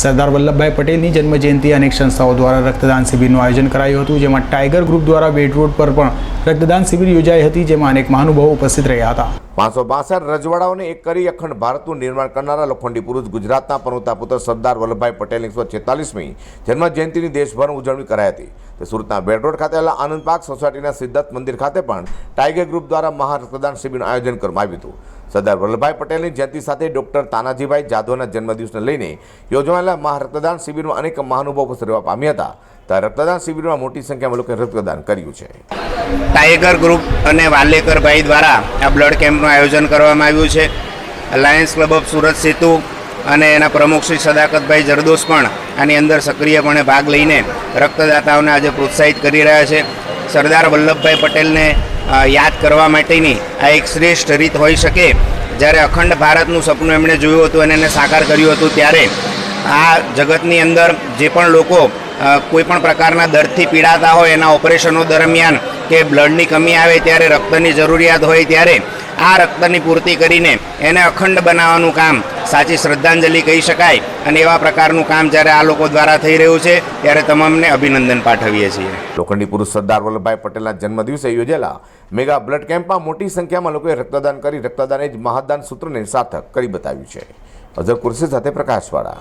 સરદાર વલ્લભભાઈ પટેલની જન્મજયંતિ અનેક સંસ્થાઓ દ્વારા રક્તદાન શિબિરનું આયોજન કરાયું હતું, જેમાં ટાઈગર ગ્રુપ દ્વારા બેડ રોડ પર પણ રક્તદાન શિબિર યોજાઈ હતી, જેમાં અનેક મહાનુભાવો ઉપસ્થિત રહ્યા હતા. પાંચસો બાસઠ રજવાડાઓને એક કરી અખંડ ભારતનું નિર્માણ કરનારા લોખંડી પુરુષ ગુજરાતના પનોતા પુત્ર સરદાર વલ્લભભાઈ પટેલ એકસો છેતાલીસમી જન્મ જયંતિની દેશભરમાં ઉજવણી કરાઈ હતી. તે સુરતના બેડ રોડ ખાતે આવેલા આનંદ પાર્ક સોસાયટીના સિદ્ધાર્થ મંદિર ખાતે પણ ટાઈગર ગ્રુપ દ્વારા મહા રક્તદાન શિબિરનું આયોજન કરવામાં આવ્યું હતું. સરદાર વલ્લભભાઈ પટેલની જયંતિ સાથે ડૉક્ટર તાનાજીભાઈ જાદવના જન્મદિવસને લઈને યોજાયેલા મહા રક્તદાન શિબિરમાં અનેક મહાનુભાવો સેવા પામ્યા હતા. ત્યારે રક્તદાન શિબિરમાં મોટી સંખ્યામાં લોકોએ રક્તદાન કર્યું છે. ટાઈગર ગ્રુપ અને વાલેકરભાઈ દ્વારા આ બ્લડ કેમ્પનું આયોજન કરવામાં આવ્યું છે. Lions club of Surat Setu અને એના પ્રમુખ શ્રી સદાકતભાઈ જરદોસ પણ આની અંદર સક્રિયપણે ભાગ લઈને રક્તદાતાઓને આજે પ્રોત્સાહિત કરી રહ્યા છે. સરદાર વલ્લભભાઈ પટેલને યાદ કરવા માટેની આ એક શ્રેષ્ઠ રીત હોઈ શકે. જ્યારે અખંડ ભારતનું સપનું એમણે જોયું હતું અને એને સાકાર કર્યું હતું, ત્યારે આ જગતની અંદર જે પણ લોકો કોઈપણ કોઈ પણ પ્રકારના દર્દથી પીડાતા હોય એના ઓપરેશનો દરમિયાન કે બ્લડની કમી આવે ત્યારે રક્તની જરૂરિયાત હોય ત્યારે આ રક્તની પૂર્તિ કરીને એને અખંડ બનાવવાનું કામ સાચી શ્રદ્ધાંજલિ કહી શકાય અને એવા પ્રકારનું કામ જ્યારે આ લોકો દ્વારા થઈ રહ્યું છે, ત્યારે તમામને અભિનંદન પાઠવીએ છીએ. લોખંડી પુરુષ સરદાર વલ્લભભાઈ પટેલના જન્મદિવસે યોજેલા મેગા બ્લડ કેમ્પમાં મોટી સંખ્યામાં લોકોએ રક્તદાન કરી, રક્તદાન એ જ મહાદાન સૂત્રને સાર્થક કરી બતાવ્યું છે. અઝર કુરશી સાથે પ્રકાશવાળા